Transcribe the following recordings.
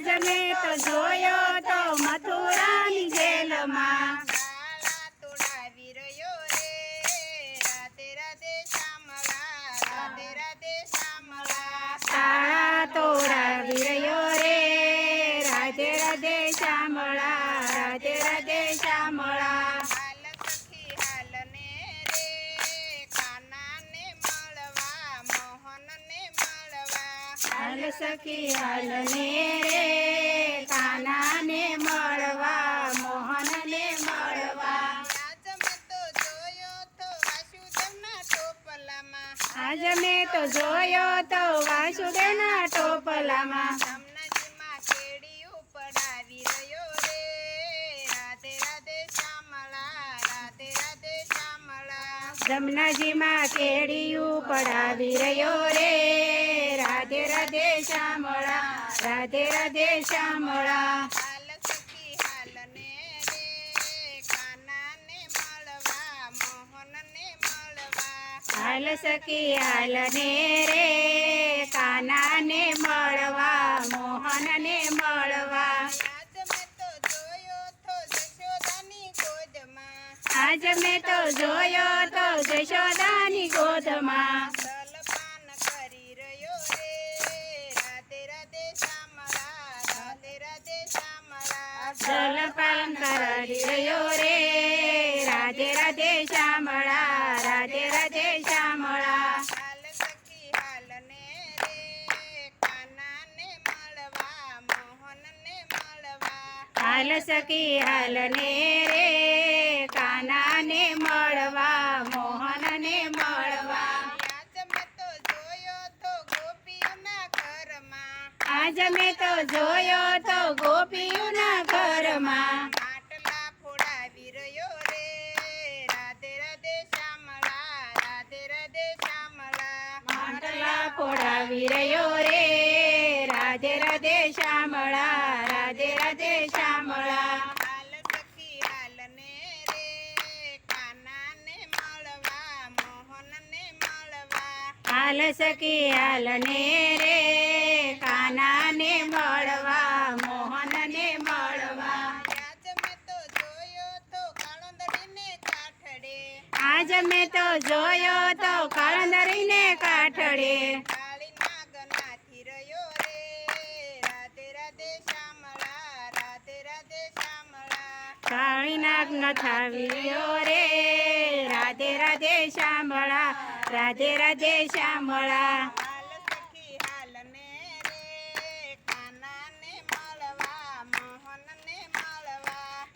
જોયો તો મથુરાની જેલમાં. રાધે રાધે શ્યામળા રાધે રાધે શ્યામળા હાલ સખી હાલ ને રે. કાનાને મળવા મોહનને મળવા. આજ મેં તો જોયો તો વાસુદેવના ટોપલામાં. જમનાજીમાં કેડિયું પડાવી રહ્યો રે. રાધે રાધે શ્યામળા રાધે રાધે શ્યામળા. હાલ સખી હાલ ને રે. કાનાને મળવા મોહનને મળવા. આજ મેં તો જોયો તો જશોદાની ગોદમાં. જલપાન કરી રહ્યો રે. રાધે રાધે શામળા રાધે રાધે શ્યામળા હાલ સખી હાલ ને રે. આજ મેં તો જોયો તો ગોપીઓના ઘરમાં. માટલા ફોડાવી રહ્યો રે. રાધે રાધે શ્યામળા રાધે રાધે શ્યામળા માટલા ફોડાવી રહ્યો રે. રાધે રાધે શ્યામળા રાધે રાધે શ્યામળા હાલ સખી હાલ ને રે. કાનાને મળવા મોહનને મળવા. હાલ સખી હાલ ને રે. આજ મેં તો જોયો તો કાળંદરીને કાઠડે. કાળી નાગનાથી રહ્યો રે. રાધે રાધે શ્યામળા રાધે રાધે શ્યામળા કાળી નાગ ન થાવ્યો રે. રાધે રાધે શામળા રાધે રાધે શ્યામળા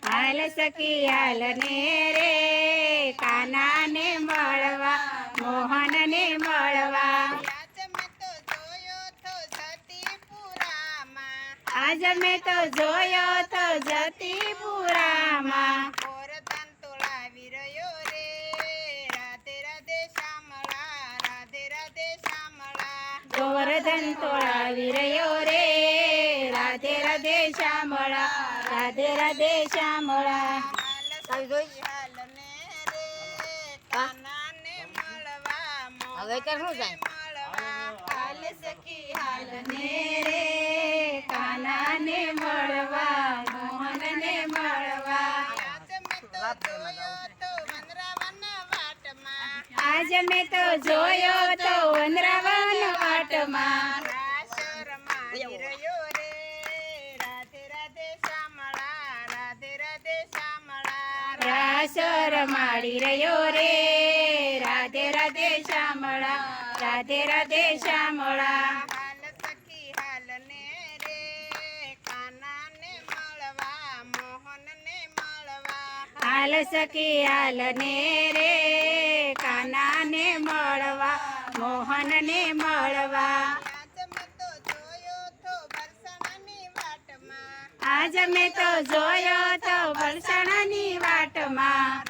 હાલ સખી હાલ ને રે. કાનાને મળવા, મોહનને મળવા. આજ મેં તો જોયો તો જતીપુરામાં. ગોવર્ધન તોળાવી રહ્યો રે. રાધે રાધે શ્યામળા, રાધે રાધે શ્યામળા. હવે તો શું જાય? મળવા હાલ સખી હાલ ને રે. કાનાને મળવા મોહનને મળવા. આજ મેં તો જોયો તો વનરાવના વાટમાં. આજ મેં તો જોયો તો વનરાવન વાટમાં રાસર મારી રહ્યો રે રાસર માડી રહ્યો રે. રાધે રાધે શ્યામળા રાધે રાધે શ્યામળા હાલ સખી હાલ ને રે. કાનાને મળવા મોહનને મળવા. આજ મેં તો જોયો તો વલસાણાની વાટમાં.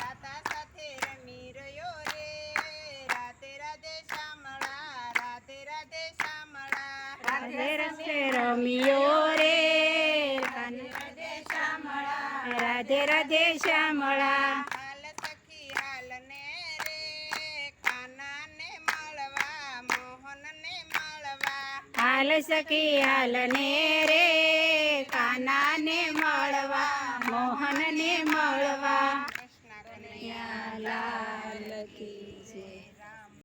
રમ્યો રે. રાધે રાધે શ્યામળા હાલ સખી હાલ ને રે. કાનાને મળવા મોહનને મળવા.